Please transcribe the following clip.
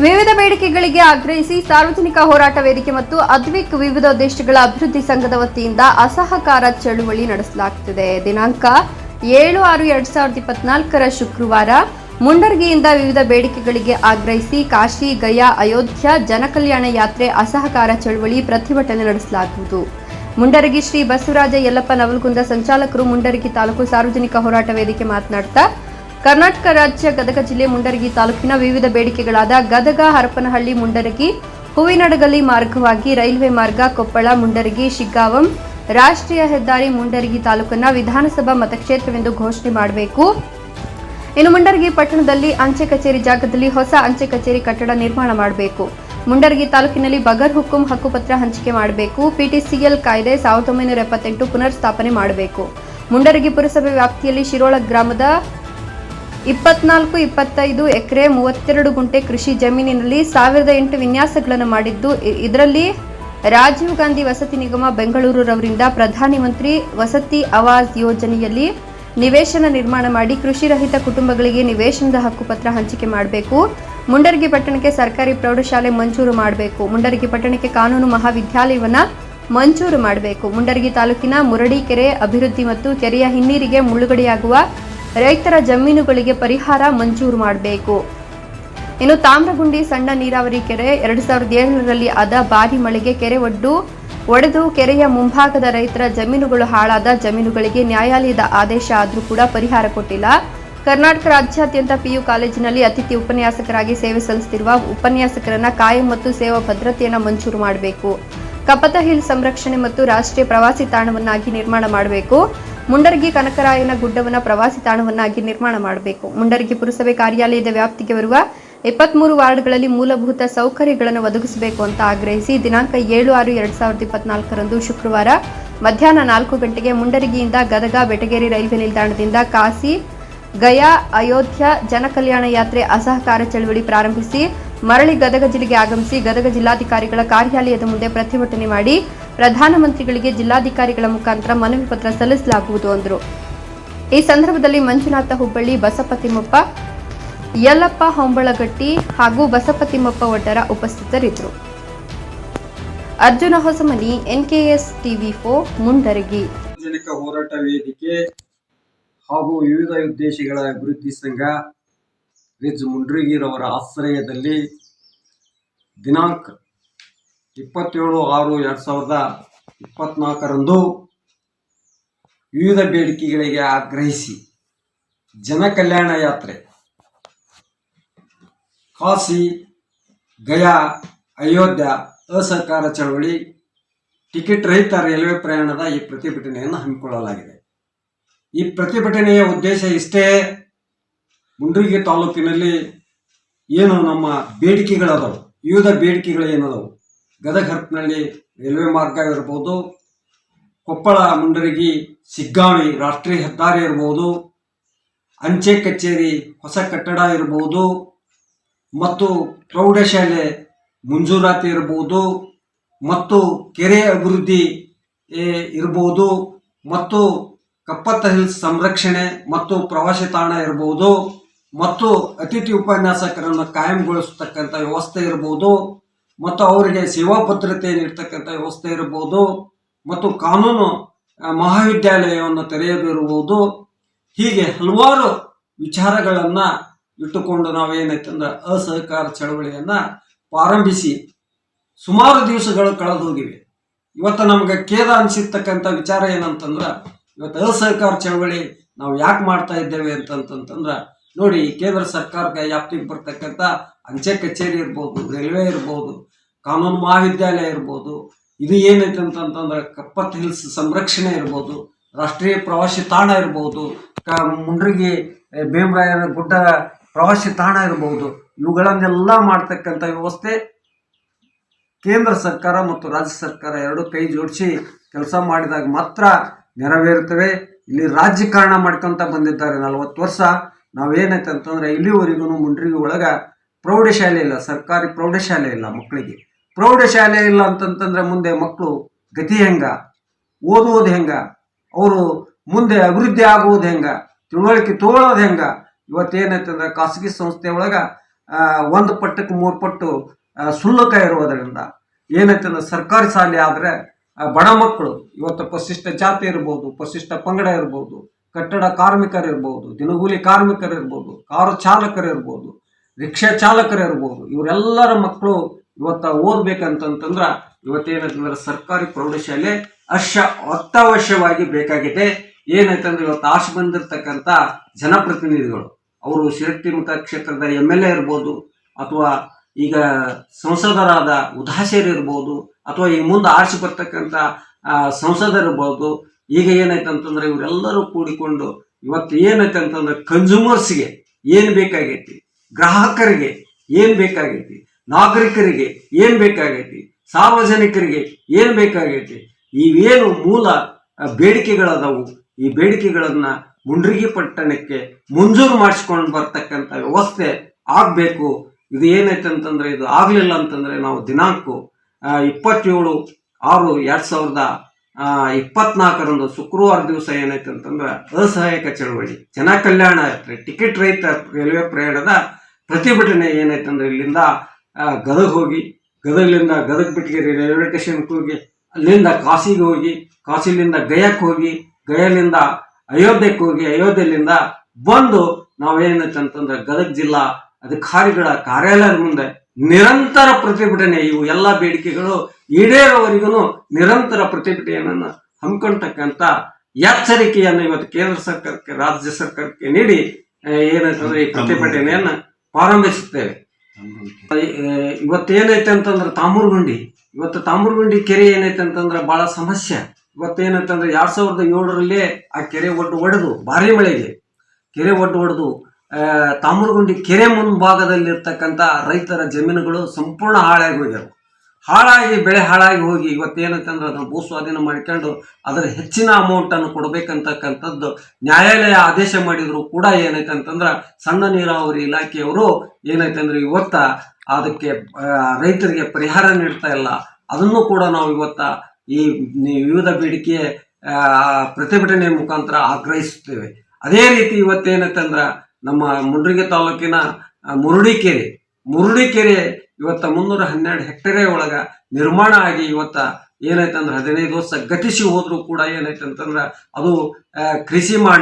ವಿವಿಧ ಬೇಡಿಕೆಗಳಿಗೆ ಆಗ್ರಹಿಸಿ ಸಾರ್ವಜನಿಕ ಹೋರಾಟ ವೇದಿಕೆ ಮತ್ತು ಅದ್ವಿಕ್ ವಿವಿಧ ದೇಶಗಳ ಅಭಿವೃದ್ಧಿ ಸಂಘದ ವತಿಯಿಂದ ಅಸಹಕಾರ ಚಳುವಳಿ ನಡೆಸಲಾಗುತ್ತಿದೆ. ದಿನಾಂಕ ಏಳು ಆರು ಎರಡ್ ಸಾವಿರದ ಇಪ್ಪತ್ನಾಲ್ಕರ ಶುಕ್ರವಾರ ಮುಂಡರ್ಗಿಯಿಂದ ವಿವಿಧ ಬೇಡಿಕೆಗಳಿಗೆ ಆಗ್ರಹಿಸಿ ಕಾಶಿ, ಗಯಾ, ಅಯೋಧ್ಯ ಜನಕಲ್ಯಾಣ ಯಾತ್ರೆ ಅಸಹಕಾರ ಚಳುವಳಿ ಪ್ರತಿಭಟನೆ ನಡೆಸಲಾಗುವುದು. ಮುಂಡರಗಿ ಶ್ರೀ ಬಸವರಾಜ ಯಲ್ಲಪ್ಪ ನವಲಗುಂದ ಸಂಚಾಲಕರು ಮುಂಡರಗಿ ತಾಲೂಕು ಸಾರ್ವಜನಿಕ ಹೋರಾಟ ವೇದಿಕೆ ಮಾತನಾಡ್ತಾ ಕರ್ನಾಟಕ ರಾಜ್ಯ ಗದಗ ಜಿಲ್ಲೆ ಮುಂಡರಗಿ ತಾಲೂಕಿನ ವಿವಿಧ ಬೇಡಿಕೆಗಳಾದ ಗದಗ ಹರಪನಹಳ್ಳಿ ಮುಂಡರಗಿ ಹೂವಿನಡಗಲಿ ಮಾರ್ಗವಾಗಿ ರೈಲ್ವೆ ಮಾರ್ಗ, ಕೊಪ್ಪಳ ಮುಂಡರಗಿ, ಶಿಗ್ಗಾವಂ, ರಾಷ್ಟ್ರೀಯ ಹೆದ್ದಾರಿ ಮುಂಡರಗಿ ತಾಲೂಕನ್ನ ವಿಧಾನಸಭಾ ಮತಕ್ಷೇತ್ರವೆಂದು ಘೋಷಣೆ ಮಾಡಬೇಕು. ಇನ್ನು ಮುಂಡರಗಿ ಪಟ್ಟಣದಲ್ಲಿ ಅಂಚೆ ಕಚೇರಿ ಜಾಗದಲ್ಲಿ ಹೊಸ ಅಂಚೆ ಕಚೇರಿ ಕಟ್ಟಡ ನಿರ್ಮಾಣ ಮಾಡಬೇಕು. ಮುಂಡರಗಿ ತಾಲೂಕಿನಲ್ಲಿ ಬಗರ್ ಹುಕುಂ ಹಕ್ಕುಪತ್ರ ಹಂಚಿಕೆ ಮಾಡಬೇಕು. ಪಿಟಿಸಿಎಲ್ ಕಾಯ್ದೆ ಸಾವಿರದ ಒಂಬೈನೂರ ಎಪ್ಪತ್ತೆಂಟು ಪುನರ್ ಸ್ಥಾಪನೆ ಮಾಡಬೇಕು. ಮುಂಡರಗಿ ಪುರಸಭೆ ವ್ಯಾಪ್ತಿಯಲ್ಲಿ ಶಿರೋಳ ಗ್ರಾಮದ ಇಪ್ಪತ್ನಾಲ್ಕು, ಇಪ್ಪತ್ತೈದು ಎಕರೆ, ಮೂವತ್ತೆರಡು ಗುಂಟೆ ಕೃಷಿ ಜಮೀನಿನಲ್ಲಿ ಸಾವಿರದ ಎಂಟು ವಿನ್ಯಾಸಗಳನ್ನು ಮಾಡಿದ್ದು ಇದರಲ್ಲಿ ರಾಜೀವ್ ಗಾಂಧಿ ವಸತಿ ನಿಗಮ ಪ್ರಧಾನಿ ಮಂತ್ರಿ ವಸತಿ ಆವಾಸ್ ಯೋಜನೆಯಲ್ಲಿ ನಿವೇಶನ ನಿರ್ಮಾಣ ಮಾಡಿ ಕೃಷಿ ರಹಿತ ಕುಟುಂಬಗಳಿಗೆ ನಿವೇಶನದ ಹಕ್ಕುಪತ್ರ ಹಂಚಿಕೆ ಮಾಡಬೇಕು. ಮುಂಡರಗಿ ಪಟ್ಟಣಕ್ಕೆ ಸರ್ಕಾರಿ ಪ್ರೌಢಶಾಲೆ ಮಂಜೂರು ಮಾಡಬೇಕು. ಮುಂಡರಗಿ ಪಟ್ಟಣಕ್ಕೆ ಕಾನೂನು ಮಹಾವಿದ್ಯಾಲಯವನ್ನ ಮಂಜೂರು ಮಾಡಬೇಕು. ಮುಂಡರಗಿ ತಾಲೂಕಿನ ಮುರಡಿಕೆರೆ ಅಭಿವೃದ್ಧಿ ಮತ್ತು ಕೆರೆಯ ಹಿನ್ನೀರಿಗೆ ಮುಳುಗಡೆಯಾಗುವ ರೈತರ ಜಮೀನುಗಳಿಗೆ ಪರಿಹಾರ ಮಂಜೂರು ಮಾಡಬೇಕು. ಇನ್ನು ತಾಮ್ರಗುಂಡಿ ಸಣ್ಣ ನೀರಾವರಿ ಕೆರೆ ಎರಡು ಸಾವಿರದ ಏಳರಲ್ಲಿ ಆದ ಭಾರಿ ಮಳೆಗೆ ಕೆರೆ ಒಡ್ಡು ಒಡೆದು ಕೆರೆಯ ಮುಂಭಾಗದ ರೈತರ ಜಮೀನುಗಳು ಹಾಳಾದ ಜಮೀನುಗಳಿಗೆ ನ್ಯಾಯಾಲಯದ ಆದೇಶ ಆದರೂ ಕೂಡ ಪರಿಹಾರ ಕೊಟ್ಟಿಲ್ಲ. ಕರ್ನಾಟಕ ರಾಜ್ಯಾದ್ಯಂತ ಪಿಯು ಕಾಲೇಜಿನಲ್ಲಿ ಅತಿಥಿ ಉಪನ್ಯಾಸಕರಾಗಿ ಸೇವೆ ಸಲ್ಲಿಸುತ್ತಿರುವ ಉಪನ್ಯಾಸಕರನ್ನ ಕಾಯಂ ಮತ್ತು ಸೇವಾ ಭದ್ರತೆಯನ್ನು ಮಂಜೂರು ಮಾಡಬೇಕು. ಕಪತ ಹಿಲ್ ಸಂರಕ್ಷಣೆ ಮತ್ತು ರಾಷ್ಟ್ರೀಯ ಪ್ರವಾಸಿ ತಾಣವನ್ನಾಗಿ ನಿರ್ಮಾಣ ಮಾಡಬೇಕು. ಮುಂಡರಗಿ ಕನಕರಾಯನ ಗುಡ್ಡವನ್ನ ಪ್ರವಾಸಿ ತಾಣವನ್ನಾಗಿ ನಿರ್ಮಾಣ ಮಾಡಬೇಕು. ಮುಂಡರಗಿ ಪುರಸಭೆ ಕಾರ್ಯಾಲಯದ ವ್ಯಾಪ್ತಿಗೆ ಬರುವ ಇಪ್ಪತ್ಮೂರು ವಾರ್ಡ್ಗಳಲ್ಲಿ ಮೂಲಭೂತ ಸೌಕರ್ಯಗಳನ್ನು ಒದಗಿಸಬೇಕು ಅಂತ ಆಗ್ರಹಿಸಿ ದಿನಾಂಕ ಏಳು ಆರು ಎರಡ್ ಸಾವಿರದ ಇಪ್ಪತ್ನಾಲ್ಕರಂದು ಶುಕ್ರವಾರ ಮಧ್ಯಾಹ್ನ ನಾಲ್ಕು ಗಂಟೆಗೆ ಮುಂಡರಗಿಯಿಂದ ಗದಗ ಬೆಟಗೇರಿ ರೈಲ್ವೆ ನಿಲ್ದಾಣದಿಂದ ಕಾಸಿ ಗಯಾ ಅಯೋಧ್ಯ ಜನಕಲ್ಯಾಣ ಯಾತ್ರೆ ಅಸಹಕಾರ ಚಳವಳಿ ಪ್ರಾರಂಭಿಸಿ ಮರಳಿ ಗದಗ ಜಿಲ್ಲೆಗೆ ಆಗಮಿಸಿ ಗದಗ ಜಿಲ್ಲಾಧಿಕಾರಿಗಳ ಕಾರ್ಯಾಲಯದ ಮುಂದೆ ಪ್ರತಿಭಟನೆ ಮಾಡಿ ಪ್ರಧಾನಮಂತ್ರಿಗಳಿಗೆ ಜಿಲ್ಲಾಧಿಕಾರಿಗಳ ಮುಖಾಂತರ ಮನವಿ ಪತ್ರ ಸಲ್ಲಿಸಲಾಗುವುದು ಎಂದರು ಈ ಸಂದರ್ಭದಲ್ಲಿ ಮಂಜುನಾಥ ಹುಬ್ಬಳ್ಳಿ ಬಸಪ್ಪ ತಿಮ್ಮಪ್ಪ ಯಲ್ಲಪ್ಪ ಹೊಂಬಳಗಟ್ಟಿ ಹಾಗೂ ಬಸಪ್ಪ ತಿಮ್ಮಪ್ಪ ಒಡ್ಡರ ಉಪಸ್ಥಿತರಿದ್ದರು. ಅರ್ಜುನ ಹೊಸಮನಿ, ಎನ್ಕೆಎಸ್ ಟಿವಿ ಫೋ ಮುಂಡರಗಿ. ಹೋರಾಟ ವೇದಿಕೆ ಹಾಗೂ ವಿವಿಧ ಉದ್ದೇಶಗಳ ಅಭಿವೃದ್ಧಿ ಸಂಘ ರಿಜ್ ಮುಂಡ್ರಿಗಿರವರ ಆಶ್ರಯದಲ್ಲಿ ದಿನಾಂಕ ಇಪ್ಪತ್ತೇಳು, ಆರು, ಎರಡು ಸಾವಿರದ ಇಪ್ಪತ್ನಾಲ್ಕರಂದು ವಿವಿಧ ಬೇಡಿಕೆಗಳಿಗೆ ಆಗ್ರಹಿಸಿ ಜನಕಲ್ಯಾಣ ಯಾತ್ರೆ. ಕಾಶಿ ಗಯಾ, ಅಯೋಧ್ಯ ಅಸಹಕಾರ ಚಳವಳಿ, ಟಿಕೆಟ್ ರಹಿತ ರೈಲ್ವೆ ಪ್ರಯಾಣದ ಈ ಪ್ರತಿಭಟನೆಯನ್ನು ಹಮ್ಮಿಕೊಳ್ಳಲಾಗಿದೆ. ಈ ಪ್ರತಿಭಟನೆಯ ಉದ್ದೇಶ ಇಷ್ಟೇ, ಮುಂಡ್ರಿಗೆ ತಾಲೂಕಿನಲ್ಲಿ ಏನು ನಮ್ಮ ಬೇಡಿಕೆಗಳದವು, ವಿವಿಧ ಬೇಡಿಕೆಗಳು ಏನದಾವು ಗದಗ ಹರಪನಹಳ್ಳಿ ರೈಲ್ವೆ ಮಾರ್ಗ ಇರ್ಬೋದು ಕೊಪ್ಪಳ ಮುಂಡರಗಿ, ಸಿಗ್ಗಾವಿ ರಾಷ್ಟ್ರೀಯ ಹೆದ್ದಾರಿ ಇರ್ಬೋದು, ಅಂಚೆ ಕಚೇರಿ ಹೊಸ ಕಟ್ಟಡ ಇರ್ಬೋದು, ಮತ್ತು ಪ್ರೌಢಶಾಲೆ ಮಂಜೂರಾತಿ ಇರ್ಬೋದು, ಮತ್ತು ಕೆರೆ ಅಭಿವೃದ್ಧಿ ಇರಬಹುದು ಮತ್ತು ಕಪ್ಪತ್ತ ಹಿಲ್ಸ್ ಸಂರಕ್ಷಣೆ ಮತ್ತು ಪ್ರವಾಸಿ ತಾಣ ಇರ್ಬೋದು, ಮತ್ತು ಅತಿಥಿ ಉಪನ್ಯಾಸಕರನ್ನು ಕಾಯಂಗೊಳಿಸತಕ್ಕಂಥ ವ್ಯವಸ್ಥೆ ಇರ್ಬೋದು ಮತ್ತು ಅವರಿಗೆ ಸೇವಾ ಭದ್ರತೆ ನೀಡ್ತಕ್ಕಂಥ ವ್ಯವಸ್ಥೆ ಇರಬಹುದು ಮತ್ತು ಕಾನೂನು ಮಹಾವಿದ್ಯಾಲಯವನ್ನು ತೆರೆಯದಿರುವುದು. ಹೀಗೆ ಹಲವಾರು ವಿಚಾರಗಳನ್ನು ಇಟ್ಟುಕೊಂಡು ನಾವೇನೈತಂದ್ರೆ ಅಸಹಕಾರ ಚಳವಳಿಯನ್ನು ಪ್ರಾರಂಭಿಸಿ ಸುಮಾರು ದಿವಸಗಳು ಕಳೆದು ಹೋಗಿವೆ. ಇವತ್ತು ನಮ್ಗೆ ಖೇದ ಅನಿಸಿರ್ತಕ್ಕಂಥ ವಿಚಾರ ಏನಂತಂದ್ರೆ, ಇವತ್ತು ಅಸಹಕಾರ ಚಳವಳಿ ನಾವು ಯಾಕೆ ಮಾಡ್ತಾ ಇದ್ದೇವೆ ಅಂತಂತಂದ್ರೆ ನೋಡಿ, ಕೇಂದ್ರ ಸರ್ಕಾರದ ವ್ಯಾಪ್ತಿಗೆ ಬರ್ತಕ್ಕಂಥ ಅಂಚೆ ಕಚೇರಿ ಇರ್ಬೋದು, ರೈಲ್ವೆ ಇರ್ಬೋದು, ಕಾನೂನು ಮಹಾವಿದ್ಯಾಲಯ ಇರ್ಬೋದು, ಇದು ಏನೈತೆ ಅಂತಂತಂದ್ರೆ ಕಪ್ಪತ್ ಹಿಲ್ಸ್ ಸಂರಕ್ಷಣೆ ಇರ್ಬೋದು, ರಾಷ್ಟ್ರೀಯ ಪ್ರವಾಸಿ ತಾಣ ಇರ್ಬೋದು, ಕ ಮುಂಡ್ರಿಗಿ ಭೀಮರಾಯ ಗುಡ್ಡ ಪ್ರವಾಸಿ ತಾಣ ಇರ್ಬೋದು, ಇವುಗಳನ್ನೆಲ್ಲ ಮಾಡ್ತಕ್ಕಂಥ ವ್ಯವಸ್ಥೆ ಕೇಂದ್ರ ಸರ್ಕಾರ ಮತ್ತು ರಾಜ್ಯ ಸರ್ಕಾರ ಎರಡು ಕೈ ಜೋಡಿಸಿ ಕೆಲಸ ಮಾಡಿದಾಗ ಮಾತ್ರ ನೆರವೇರುತ್ತವೆ ಇಲ್ಲಿ ರಾಜಕಾರಣ ಮಾಡ್ಕೊಂತ ಬಂದಿದ್ದಾರೆ ನಲವತ್ತು ವರ್ಷ. ನಾವೇನೈತೆ ಅಂತಂದ್ರೆ ಇಲ್ಲಿವರೆಗೂ ಮುಂಡ್ರಿಗೆ ಒಳಗೆ ಪ್ರೌಢಶಾಲೆ ಇಲ್ಲ, ಸರ್ಕಾರಿ ಪ್ರೌಢಶಾಲೆ ಇಲ್ಲ ಮಕ್ಕಳಿಗೆ ಪ್ರೌಢಶಾಲೆ ಇಲ್ಲ ಅಂತಂತಂದ್ರೆ ಮುಂದೆ ಮಕ್ಕಳು ಗತಿ ಹೆಂಗ? ಓದುವುದು ಹೆಂಗ? ಅವರು ಮುಂದೆ ಅಭಿವೃದ್ಧಿ ಆಗುವುದು ಹೆಂಗ? ತಿಳುವಳಿಕೆ ತಗೊಳ್ಳೋದು ಹೆಂಗ? ಇವತ್ತು ಅಂದ್ರೆ ಖಾಸಗಿ ಸಂಸ್ಥೆ ಒಳಗೆ ಒಂದು ಪಟ್ಟಕ್ಕೆ ಮೂರು ಪಟ್ಟು ಸುಲ್ಲಕ ಇರುವುದರಿಂದ ಏನಾಯ್ತಂದ್ರೆ ಸರ್ಕಾರಿ ಶಾಲೆ ಆದರೆ ಬಡ ಮಕ್ಕಳು ಇವತ್ತು ಪರಿಶಿಷ್ಟ ಜಾತಿ ಇರ್ಬೋದು, ಪರಿಶಿಷ್ಟ ಪಂಗಡ ಇರ್ಬೋದು ಕಟ್ಟಡ ಕಾರ್ಮಿಕರಿರ್ಬೋದು, ದಿನಗೂಲಿ ಕಾರ್ಮಿಕರಿರ್ಬೋದು, ಕಾರು ಚಾಲಕರಿರ್ಬೋದು, ರಿಕ್ಷಾ ಚಾಲಕರು ಇರ್ಬೋದು ಇವರೆಲ್ಲರ ಮಕ್ಕಳು ಇವತ್ತ ಓದ್ಬೇಕಂತಂತಂದ್ರ ಇವತ್ತೇನಂತಂದ್ರೆ ಸರ್ಕಾರಿ ಪ್ರೌಢಶಾಲೆ ಅಶ್ಯ ಅತ್ಯವಶ್ಯವಾಗಿ ಬೇಕಾಗಿದೆ. ಏನಾಯ್ತಂದ್ರೆ ಇವತ್ತು ಆಶೆ ಬಂದಿರತಕ್ಕಂಥ ಜನಪ್ರತಿನಿಧಿಗಳು. ಅವರು ಶಿರಟ್ಟಿ ಮತಕ್ಷೇತ್ರದ ಎಂ ಎಲ್ ಎ ಇರ್ಬೋದು, ಅಥವಾ ಈಗ ಸಂಸದರಾದ ಉದಾಸೀರ್ ಇರ್ಬೋದು, ಅಥವಾ ಈ ಮುಂದೆ ಆರಿಸಿ ಬರ್ತಕ್ಕಂಥ ಸಂಸದರಿರ್ಬೋದು ಈಗ ಏನೈತೆ ಅಂತಂದ್ರೆ ಇವರೆಲ್ಲರೂ ಕೂಡಿಕೊಂಡು ಇವತ್ತು ಏನೈತೆ ಅಂತಂದ್ರೆ ಕನ್ಸ್ಯೂಮರ್ಸ್ಗೆ ಏನು ಬೇಕಾಗೈತಿ? ಗ್ರಾಹಕರಿಗೆ ಏನು ಬೇಕಾಗೈತಿ? ನಾಗರಿಕರಿಗೆ ಏನು ಬೇಕಾಗೈತಿ? ಸಾರ್ವಜನಿಕರಿಗೆ ಏನು ಬೇಕಾಗೈತಿ? ಇವೇನು ಮೂಲ ಬೇಡಿಕೆಗಳಾದವು. ಈ ಬೇಡಿಕೆಗಳನ್ನ ಮುಂಡ್ರಿಗಿ ಪಟ್ಟಣಕ್ಕೆ ಮುಂಜೂರು ಮಾಡಿಸ್ಕೊಂಡು ಬರ್ತಕ್ಕಂಥ ವ್ಯವಸ್ಥೆ ಆಗಬೇಕು. ಇದು ಏನೈತೆ ಅಂತಂದ್ರೆ ಇದು ಆಗಲಿಲ್ಲ ಅಂತಂದ್ರೆ ನಾವು ದಿನಾಂಕ ಇಪ್ಪತ್ತೇಳು ಆರು ಎರಡ್ ಸಾವಿರದ ಇಪ್ಪತ್ನಾಲ್ಕರಂದು ಶುಕ್ರವಾರ ದಿವಸ ಏನೈತೆ ಅಂತಂದ್ರೆ ಅಸಹಾಯಕ ಚಳವಳಿ ಜನ ಕಲ್ಯಾಣ ಯಾತ್ರೆ, ಟಿಕೆಟ್ ರಹಿತ ರೈಲ್ವೆ ಪ್ರಯಾಣದ ಪ್ರತಿಭಟನೆ ಏನೈತೆ ಅಂದ್ರೆ ಇಲ್ಲಿಂದ ಗದಗ ಗದಗ್ ಹೋಗಿ, ಗದಗಲಿಂದ ಗದಗ ಬಿಟ್ಗಿರಿ ರೈಲ್ವೆ ಸ್ಟೇಷನ್ಗೆ ಹೋಗಿ ಅಲ್ಲಿಂದ ಕಾಶಿಗೆ ಹೋಗಿ, ಕಾಶಿಲಿಂದ ಗಯಕ್ಕೆ ಹೋಗಿ, ಗಯಲಿಂದ ಅಯೋಧ್ಯಕ್ಕೆ ಹೋಗಿ ಅಯೋಧ್ಯೆಯಿಂದ ಬಂದು ನಾವೇನೈತೆ ಅಂತಂದ್ರೆ ಗದಗ ಜಿಲ್ಲಾ ಅಧಿಕಾರಿಗಳ ಕಾರ್ಯಾಲಯದ ಮುಂದೆ ನಿರಂತರ ಪ್ರತಿಭಟನೆ, ಇವು ಎಲ್ಲ ಬೇಡಿಕೆಗಳು ಈಡೇರೋವರೆಗೂ ನಿರಂತರ ಪ್ರತಿಭಟನೆಯನ್ನು ಹಮ್ಮಿಕೊಳ್ತಕ್ಕಂಥ ಎಚ್ಚರಿಕೆಯನ್ನು ಇವತ್ತು ಕೇಂದ್ರ ಸರ್ಕಾರಕ್ಕೆ, ರಾಜ್ಯ ಸರ್ಕಾರಕ್ಕೆ ನೀಡಿ ಏನಂತಂದ್ರೆ ಈ ಪ್ರತಿಭಟನೆಯನ್ನ ಪ್ರಾರಂಭಿಸುತ್ತೇವೆ. ಇವತ್ತೇನೈತೆ ಅಂತಂದ್ರೆ ತಾಮೂರುಗುಂಡಿ. ಇವತ್ತು ತಾಮೂರುಗುಂಡಿ ಕೆರೆ ಏನೈತೆ ಅಂತಂದ್ರೆ ಬಹಳ ಸಮಸ್ಯೆ. ಇವತ್ತೇನಂತಂದ್ರೆ ಎರಡ್ ಸಾವಿರದ ಏಳರಲ್ಲೇ ಆ ಕೆರೆ ಒಡ್ಡು ಒಡೆದು, ಭಾರಿ ಮಳೆಗೆ. ಕೆರೆ ಒಡ್ಡು ಒಡೆದು ತಾಮೂರುಗುಂಡಿ ಕೆರೆ ಮುಂಭಾಗದಲ್ಲಿರ್ತಕ್ಕಂಥ ರೈತರ ಜಮೀನುಗಳು ಸಂಪೂರ್ಣ ಹಾಳಾಗಿ ಹೋಗ್ಯಾವ. ಹಾಳಾಗಿ, ಬೆಳೆ ಹಾಳಾಗಿ ಹೋಗಿ ಇವತ್ತೇನಂತಂದ್ರೆ ಅದನ್ನು ಭೂ ಸ್ವಾಧೀನ ಮಾಡ್ಕೊಂಡು ಅದರ ಹೆಚ್ಚಿನ ಅಮೌಂಟನ್ನು ಕೊಡಬೇಕಂತಕ್ಕಂಥದ್ದು ನ್ಯಾಯಾಲಯ ಆದೇಶ ಮಾಡಿದ್ರು ಕೂಡ ಏನೈತೆ ಅಂತಂದ್ರೆ ಸಣ್ಣ ನೀರಾವರಿ ಇಲಾಖೆಯವರು ಏನೈತೆ ಅಂದ್ರೆ ಇವತ್ತ ಅದಕ್ಕೆ ರೈತರಿಗೆ ಪರಿಹಾರ ನೀಡ್ತಾ ಇಲ್ಲ. ಅದನ್ನು ಕೂಡ ನಾವು ಇವತ್ತ ಈ ವಿವಿಧ ಬೇಡಿಕೆ ಪ್ರತಿಭಟನೆ ಮುಖಾಂತರ ಆಗ್ರಹಿಸುತ್ತೇವೆ. ಅದೇ ರೀತಿ ಇವತ್ತೇನೈತೆ ಅಂದ್ರೆ ನಮ್ಮ ಮುಂಡ್ರಿಗೆ ತಾಲೂಕಿನ ಮುರುಡಿಕೆರೆ. ಮುರುಡಿಕೆರೆ ಇವತ್ತ ಮುನ್ನೂರ ಹನ್ನೆರಡು ಹೆಕ್ಟೇರೆ ಒಳಗ ನಿರ್ಮಾಣ ಆಗಿ ಇವತ್ತ ಏನೈತೆ ಅಂದ್ರೆ ಹದಿನೈದು ವರ್ಷ ಗತಿಸಿ ಹೋದ್ರು ಕೂಡ ಏನೈತೆ ಅಂತಂದ್ರೆ ಅದು ಕೃಷಿ ಮಾಡ್ಲಿಕ್ಕೆ